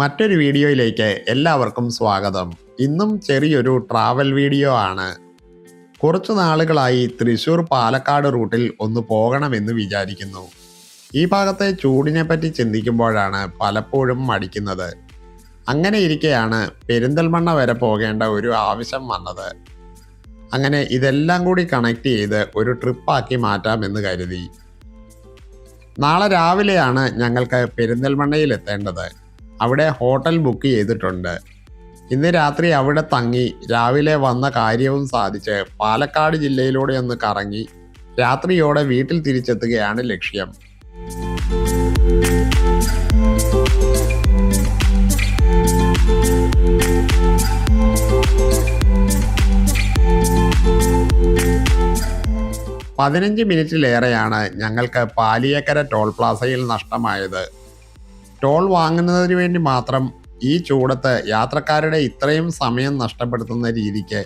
മറ്റൊരു വീഡിയോയിലേക്ക് എല്ലാവർക്കും സ്വാഗതം. ഇന്നും ചെറിയൊരു ട്രാവൽ വീഡിയോ ആണ്. കുറച്ചു നാളുകളായി തൃശൂർ പാലക്കാട് റൂട്ടിൽ ഒന്ന് പോകണമെന്ന് വിചാരിക്കുന്നു. ഈ ഭാഗത്തെ ചൂടിനെ പറ്റി ചിന്തിക്കുമ്പോഴാണ് പലപ്പോഴും മടിക്കുന്നത്. അങ്ങനെ ഇരിക്കെയാണ് പെരിന്തൽമണ്ണ വരെ പോകേണ്ട ഒരു ആവശ്യം വന്നത്. അങ്ങനെ ഇതെല്ലാം കൂടി കണക്ട് ചെയ്ത് ഒരു ട്രിപ്പാക്കി മാറ്റാമെന്ന് കരുതി. നാളെ രാവിലെയാണ് ഞങ്ങൾക്ക് പെരിന്തൽമണ്ണയിൽ എത്തേണ്ടത്. അവിടെ ഹോട്ടൽ ബുക്ക് ചെയ്തിട്ടുണ്ട്. ഇന്ന് രാത്രി അവിടെ തങ്ങി രാവിലെ വന്ന കാര്യവും സാധിച്ച് പാലക്കാട് ജില്ലയിലൂടെ ഒന്ന് കറങ്ങി രാത്രിയോടെ വീട്ടിൽ തിരിച്ചെത്തുകയാണ് ലക്ഷ്യം. പതിനഞ്ച് മിനിറ്റിലേറെയാണ് ഞങ്ങൾക്ക് പാലിയേക്കര ടോൾ പ്ലാസയിൽ നഷ്ടമായത്. ടോൾ വാങ്ങുന്നതിന് വേണ്ടി മാത്രം ഈ ചൂടത്ത് യാത്രക്കാരുടെ ഇത്രയും സമയം നഷ്ടപ്പെടുത്തുന്ന രീതിക്ക്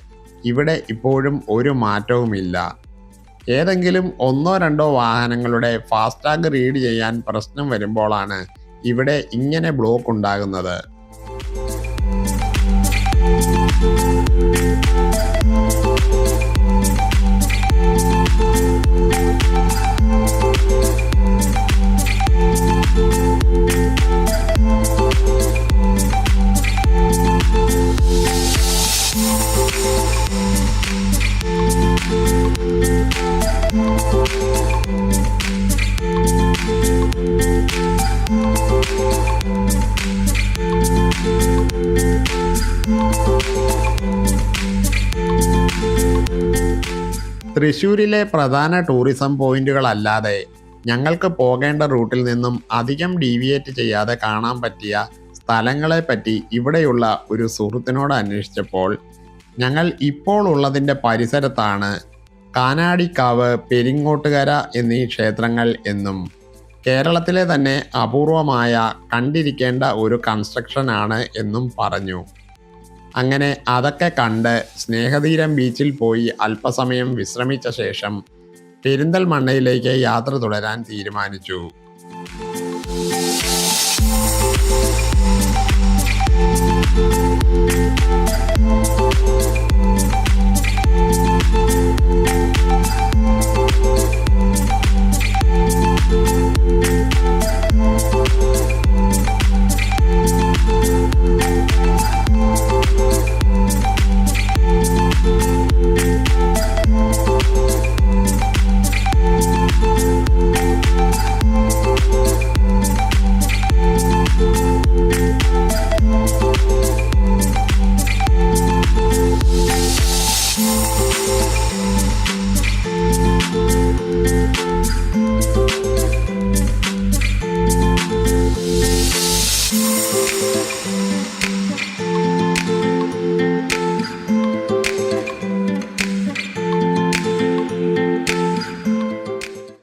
ഇവിടെ ഇപ്പോഴും ഒരു മാറ്റവുമില്ല. ഏതെങ്കിലും ഒന്നോ രണ്ടോ വാഹനങ്ങളുടെ ഫാസ്ടാഗ് റീഡ് ചെയ്യാൻ പ്രശ്നം വരുമ്പോഴാണ് ഇവിടെ ഇങ്ങനെ ബ്ലോക്ക് ഉണ്ടാകുന്നത്. Música തൃശ്ശൂരിലെ പ്രധാന ടൂറിസം പോയിന്റുകളല്ലാതെ ഞങ്ങൾക്ക് പോകേണ്ട റൂട്ടിൽ നിന്നും അധികം ഡീവിയേറ്റ് ചെയ്യാതെ കാണാൻ പറ്റിയ സ്ഥലങ്ങളെപ്പറ്റി ഇവിടെയുള്ള ഒരു സുഹൃത്തിനോട് അന്വേഷിച്ചപ്പോൾ ഞങ്ങൾ ഇപ്പോൾ ഉള്ളതിന്റെ പരിസരത്താണ് കാനാടിക്കാവ് പെരിങ്ങോട്ടുകര എന്നീ ക്ഷേത്രങ്ങൾ എന്നും കേരളത്തിലെ തന്നെ അപൂർവമായ കണ്ടിരിക്കേണ്ട ഒരു കൺസ്ട്രക്ഷനാണ് എന്നും പറഞ്ഞു. അങ്ങനെ അതൊക്കെ കണ്ട് സ്നേഹതീരം ബീച്ചിൽ പോയി അല്പസമയം വിശ്രമിച്ച ശേഷം പെരിന്തൽമണ്ണയിലേക്ക് യാത്ര തുടരാൻ തീരുമാനിച്ചു.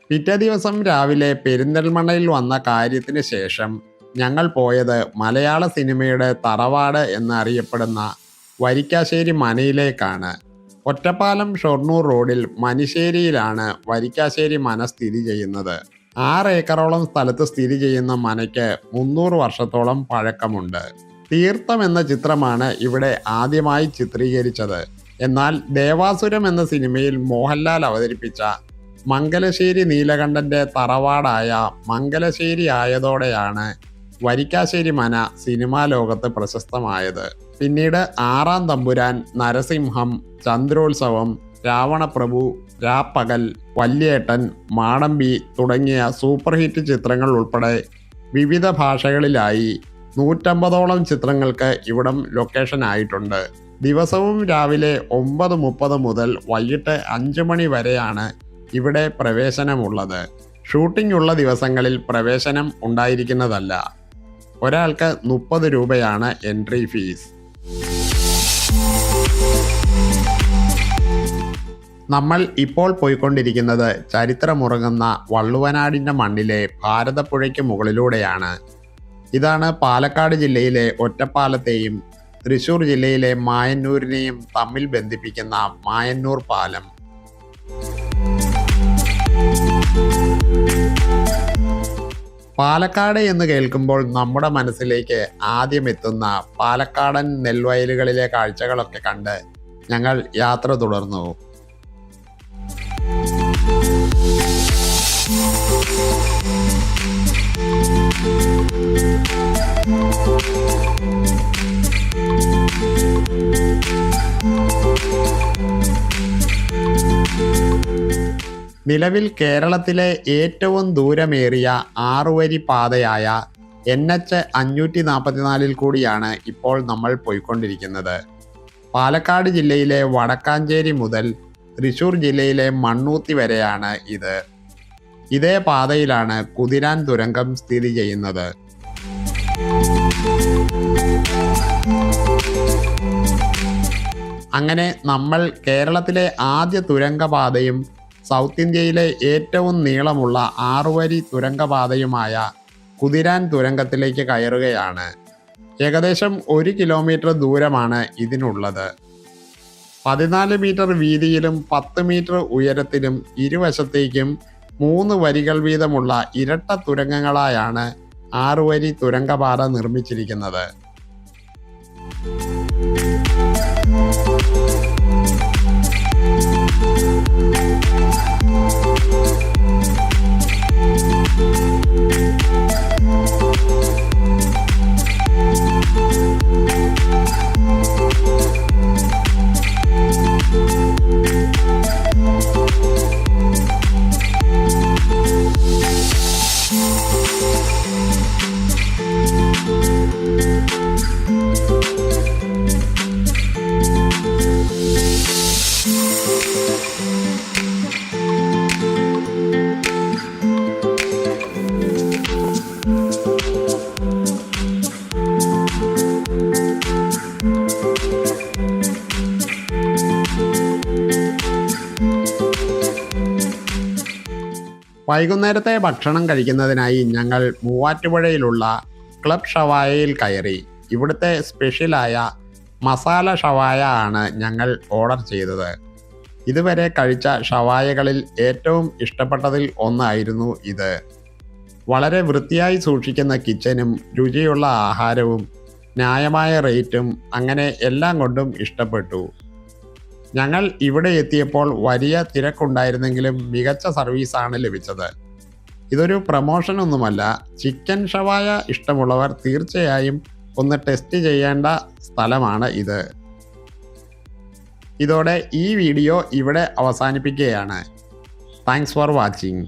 പിറ്റേ ദിവസം രാവിലെ പെരിന്തൽമണ്ണയിൽ വന്ന കാര്യത്തിന് ശേഷം ഞങ്ങൾ പോയത് മലയാള സിനിമയുടെ തറവാട് എന്നറിയപ്പെടുന്ന വരിക്കാശ്ശേരി മനയിലേക്കാണ്. ഒറ്റപ്പാലം ഷൊർണൂർ റോഡിൽ മനിശ്ശേരിയിലാണ് വരിക്കാശ്ശേരി മന സ്ഥിതി ചെയ്യുന്നത്. ആറ് ഏക്കറോളം സ്ഥലത്ത് സ്ഥിതി ചെയ്യുന്ന മനയ്ക്ക് മുന്നൂറ് വർഷത്തോളം പഴക്കമുണ്ട്. തീർത്ഥം എന്ന ചിത്രമാണ് ഇവിടെ ആദ്യമായി ചിത്രീകരിച്ചത്. എന്നാൽ ദേവാസുരം എന്ന സിനിമയിൽ മോഹൻലാൽ അവതരിപ്പിച്ച മംഗലശ്ശേരി നീലകണ്ഠന്റെ തറവാടായ മംഗലശ്ശേരി ആയതോടെയാണ് വരിക്കാശ്ശേരി മന സിനിമാ ലോകത്ത് പ്രശസ്തമായത്. പിന്നീട് ആറാം തമ്പുരാൻ നരസിംഹം ചന്ദ്രോത്സവം രാവണപ്രഭു രാപ്പകൽ വല്യേട്ടൻ മാടമ്പി തുടങ്ങിയ സൂപ്പർ ഹിറ്റ് ചിത്രങ്ങൾ ഉൾപ്പെടെ വിവിധ ഭാഷകളിലായി നൂറ്റമ്പതോളം ചിത്രങ്ങൾക്ക് ഇവിടം ലൊക്കേഷൻ ആയിട്ടുണ്ട്. ദിവസവും രാവിലെ ഒമ്പത് മുപ്പത് മുതൽ വൈകിട്ട് അഞ്ച് മണി വരെയാണ് ഇവിടെ പ്രവേശനമുള്ളത്. ഷൂട്ടിംഗ് ഉള്ള ദിവസങ്ങളിൽ പ്രവേശനം ഉണ്ടായിരിക്കുന്നതല്ല. ഒരാൾക്ക് മുപ്പത് രൂപയാണ് എൻട്രി ഫീസ്. നമ്മൾ ഇപ്പോൾ പോയിക്കൊണ്ടിരിക്കുന്നത് ചരിത്രമുറങ്ങുന്ന വള്ളുവനാടിന്റെ മണ്ണിലെ ഭാരതപ്പുഴയ്ക്ക് മുകളിലൂടെയാണ്. ഇതാണ് പാലക്കാട് ജില്ലയിലെ ഒറ്റപ്പാലത്തെയും തൃശൂർ ജില്ലയിലെ മായന്നൂരിനെയും തമ്മിൽ ബന്ധിപ്പിക്കുന്ന മായന്നൂർ പാലം. പാലക്കാട് എന്ന് കേൾക്കുമ്പോൾ നമ്മുടെ മനസ്സിലേക്ക് ആദ്യം എത്തുന്ന പാലക്കാടൻ നെൽവയലുകളിലെ കാഴ്ചകളൊക്കെ കണ്ട് ഞങ്ങൾ യാത്ര തുടർന്നു. നിലവിൽ കേരളത്തിലെ ഏറ്റവും ദൂരമേറിയ ആറുവരി പാതയായ എൻ എച്ച് അഞ്ഞൂറ്റി നാൽപ്പത്തിനാലിൽ കൂടിയാണ് ഇപ്പോൾ നമ്മൾ പോയിക്കൊണ്ടിരിക്കുന്നത്. പാലക്കാട് ജില്ലയിലെ വടക്കാഞ്ചേരി മുതൽ തൃശൂർ ജില്ലയിലെ മണ്ണൂത്തി വരെയാണ് ഇത്. ഇതേ പാതയിലാണ് കുതിരാൻ തുരങ്കം സ്ഥിതി ചെയ്യുന്നത്. അങ്ങനെ നമ്മൾ കേരളത്തിലെ ആദ്യ തുരങ്കപാതയും സൗത്ത് ഇന്ത്യയിലെ ഏറ്റവും നീളമുള്ള ആറുവരി തുരങ്കപാതയുമായ കുതിരാൻ തുരങ്കത്തിലേക്ക് കയറുകയാണ്. ഏകദേശം ഒരു കിലോമീറ്റർ ദൂരമാണ് ഇതിനുള്ളത്. പതിനാല് മീറ്റർ വീതിയിലും പത്ത് മീറ്റർ ഉയരത്തിലും ഇരുവശത്തേക്കും മൂന്ന് വരികൾ വീതമുള്ള ഇരട്ട തുരങ്കങ്ങളായാണ് ആറുവരി തുരങ്കപാത നിർമ്മിച്ചിരിക്കുന്നത്. വൈകുന്നേരത്തെ ഭക്ഷണം കഴിക്കുന്നതിനായി ഞങ്ങൾ മൂവാറ്റുപുഴയിലുള്ള ക്ലബ് ഷവായയിൽ കയറി. ഇവിടുത്തെ സ്പെഷ്യലായ മസാല ഷവായ ആണ് ഞങ്ങൾ ഓർഡർ ചെയ്തത്. ഇതുവരെ കഴിച്ച ഷവായകളിൽ ഏറ്റവും ഇഷ്ടപ്പെട്ടതിൽ ഒന്നായിരുന്നു ഇത്. വളരെ വൃത്തിയായി സൂക്ഷിക്കുന്ന കിച്ചനും രുചിയുള്ള ആഹാരവും ന്യായമായ റേറ്റും അങ്ങനെ എല്ലാം കൊണ്ടും ഇഷ്ടപ്പെട്ടു. ഞങ്ങൾ ഇവിടെ എത്തിയപ്പോൾ വലിയ തിരക്കുണ്ടായിരുന്നെങ്കിലും മികച്ച സർവീസാണ് ലഭിച്ചത്. ഇതൊരു പ്രമോഷൻ ഒന്നുമല്ല ചിക്കൻ ഷവായ ഇഷ്ടമുള്ളവർ തീർച്ചയായും ഒന്ന് ടെസ്റ്റ് ചെയ്യേണ്ട സ്ഥലമാണ് ഇത്. ഇതോടെ ഈ വീഡിയോ ഇവിടെ അവസാനിപ്പിക്കുകയാണ്. Thanks for watching